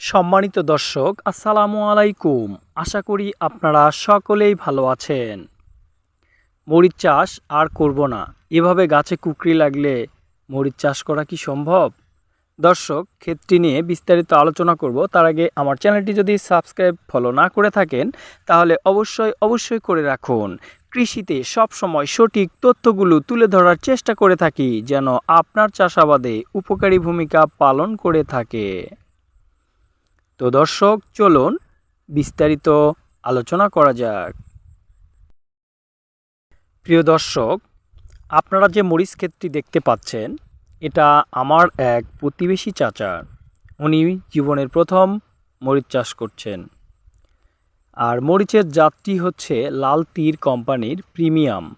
সম্মানিত দর্শক, আসসালামু আলাইকুম। আশা করি আপনারা সকলেই ভালো আছেন। মরিচ চাষ আর করব না। এভাবে গাছে কুকরি লাগলে মরিচ চাষ করা কি সম্ভব? দর্শক, ক্ষেত্রটি নিয়ে বিস্তারিত আলোচনা করব। তার আগে আমার চ্যানেলটি যদি সাবস্ক্রাইব ফলো না করে থাকেন, তাহলে অবশ্যই অবশ্যই করে রাখুন। কৃষিতে সব সময় সঠিক তথ্যগুলো তুলে ধরার চেষ্টা করে থাকি যেন আপনার চাষাবাদে উপকারী ভূমিকা পালন করে থাকে। তো দর্শক, চলুন বিস্তারিত আলোচনা করা যাক। প্রিয় দর্শক, আপনারা যে মরিচ ক্ষেতটি দেখতে পাচ্ছেন, এটা আমার এক প্রতিবেশী চাচা উনি জীবনের প্রথম মরিচ চাষ করছেন। আর মরিচের জাতটি হচ্ছে লাল তীর কোম্পানির প্রিমিয়াম।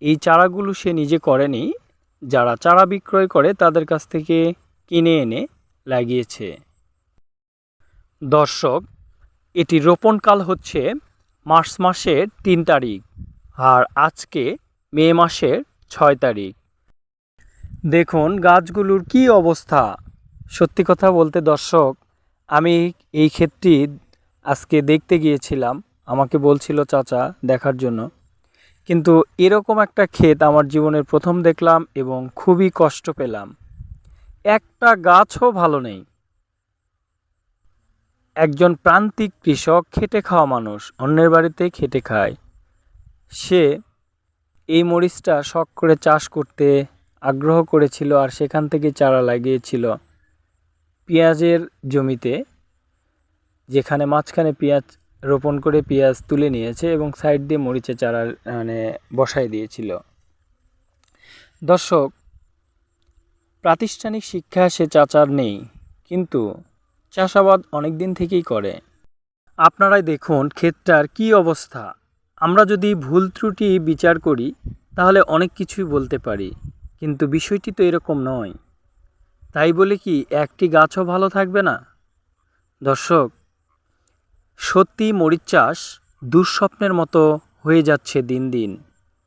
এই চারাগুলো সে নিজে করেনি, যারা চারা বিক্রয় করে তাদের কাছ থেকে কিনে এনে লাগিয়েছে। দর্শক, এটি রোপণকাল হচ্ছে মার্চ মাসের তিন তারিখ আর আজকে মে মাসের ছয় তারিখ। দেখুন গাছগুলোর কি অবস্থা। সত্যি কথা বলতে দর্শক, আমি এই ক্ষেতটি আজকে দেখতে গিয়েছিলাম, আমাকে বলছিল চাচা দেখার জন্য। কিন্তু এরকম একটা ক্ষেত আমার জীবনের প্রথম দেখলাম এবং খুবই কষ্ট পেলাম। একটা গাছও ভালো নেই। একজন প্রান্তিক কৃষক খেটে খাওয়া মানুষ, অন্যের বাড়িতে খেটে খায়। সে এই মরিচটা শখ করে চাষ করতে আগ্রহ করেছিল আর সেখান থেকে চারা লাগিয়েছিল পেঁয়াজের জমিতে, যেখানে মাঝখানে পেঁয়াজ রোপণ করে পেঁয়াজ তুলে নিয়েছে এবং সাইড দিয়ে মরিচের চারা মানে বসাই দিয়েছিল। দর্শক, প্রাতিষ্ঠানিক শিক্ষা সে চাচার নেই, কিন্তু চাষাবাদ অনেক দিন থেকেই করে। আপনারাই দেখুন ক্ষেতটার কি অবস্থা। আমরা যদি ভুল ত্রুটি বিচার করি, তাহলে অনেক কিছুই বলতে পারি, কিন্তু বিষয়টি তো এরকম নয়। তাই বলে কি একটি গাছও ভালো থাকবে না? দর্শক, সত্যি মরিচ চাষ দুঃস্বপ্নের মতো হয়ে যাচ্ছে দিন দিন।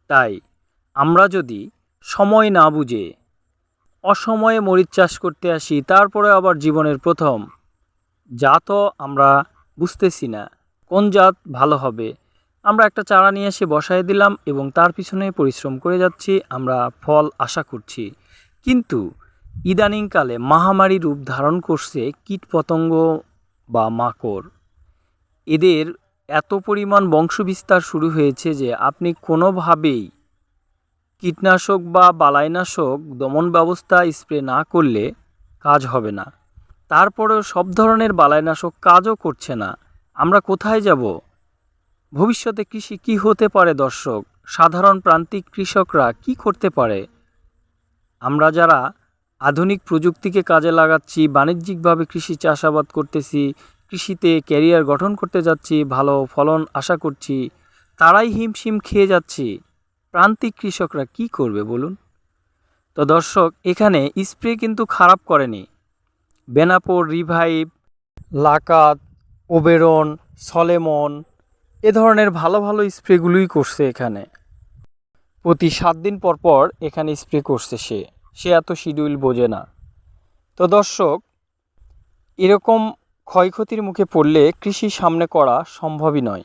তাই আমরা যদি সময় না বুঝে অসময়ে মরিচ চাষ করতে আসি, তারপরে আবার জীবনের প্রথম জাতও আমরা বুঝতেছি না। কোন জাত ভালো হবে? আমরা একটা চারা নিয়ে এসে বসায় দিলাম এবং তার পিছনে পরিশ্রম করে যাচ্ছি, আমরা ফল আশা করছি। কিন্তু ইদানিংকালে মহামারী রূপ ধারণ করছে কীটপতঙ্গ বা মাকড়। এদের এত পরিমাণ বংশবিস্তার শুরু হয়েছে যে আপনি কোনোভাবেই কীটনাশক বা বালাইনাশক দমন ব্যবস্থা স্প্রে না করলে কাজ হবে না। তারপরেও সব ধরনের বালাইনাশক কাজও করছে না। আমরা কোথায় যাব? ভবিষ্যতে কৃষি কি হতে পারে, দর্শক? সাধারণ প্রান্তিক কৃষকরা কি করতে পারে? আমরা যারা আধুনিক প্রযুক্তিকে কাজে লাগাচ্ছি, বাণিজ্যিকভাবে কৃষি চাষাবাদ করতেছি, কৃষিতে ক্যারিয়ার গঠন করতে যাচ্ছি, ভালো ফলন আশা করছি, তারাই হিমশিম খেয়ে যাচ্ছি। প্রান্তিক কৃষকরা কি করবে বলুন? তো দর্শক, এখানে স্প্রে কিন্তু খারাপ করেনি। বেনাপোর, রিভাইভ, লাকাত, ওবেরন, সলেমন, এ ধরনের ভালো ভালো স্প্রেগুলোই করছে এখানে। প্রতি সাত দিন পর পর এখানে স্প্রে করছে সে। সে এত শিডিউল বোঝে না। তো দর্শক, এরকম ক্ষয়ক্ষতির মুখে পড়লে কৃষি সামনে করা সম্ভবই নয়।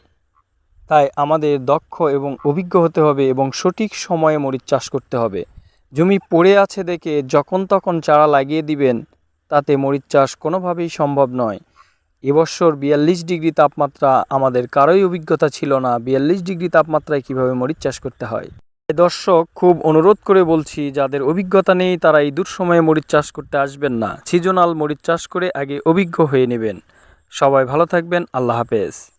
তাই আমাদের দক্ষ এবং অভিজ্ঞ হতে হবে এবং সঠিক সময়ে মরিচ চাষ করতে হবে। জমি পড়ে আছে দেখে যখন তখন চারা লাগিয়ে দিবেন তাতে মরিচ চাষ কোনোভাবেই সম্ভব নয়। এবছর বিয়াল্লিশ ডিগ্রি তাপমাত্রা আমাদের কারোই অভিজ্ঞতা ছিল না। বিয়াল্লিশ ডিগ্রি তাপমাত্রায় কীভাবে মরিচ চাষ করতে হয়? দর্শক, খুব অনুরোধ করে বলছি, যাদের অভিজ্ঞতা নেই তারা এই দূর সময়ে মরিচ চাষ করতে আসবেন না। সিজনাল মরিচ চাষ করে আগে অভিজ্ঞ হয়ে নেবেন। সবাই ভালো থাকবেন। আল্লাহ হাফেজ।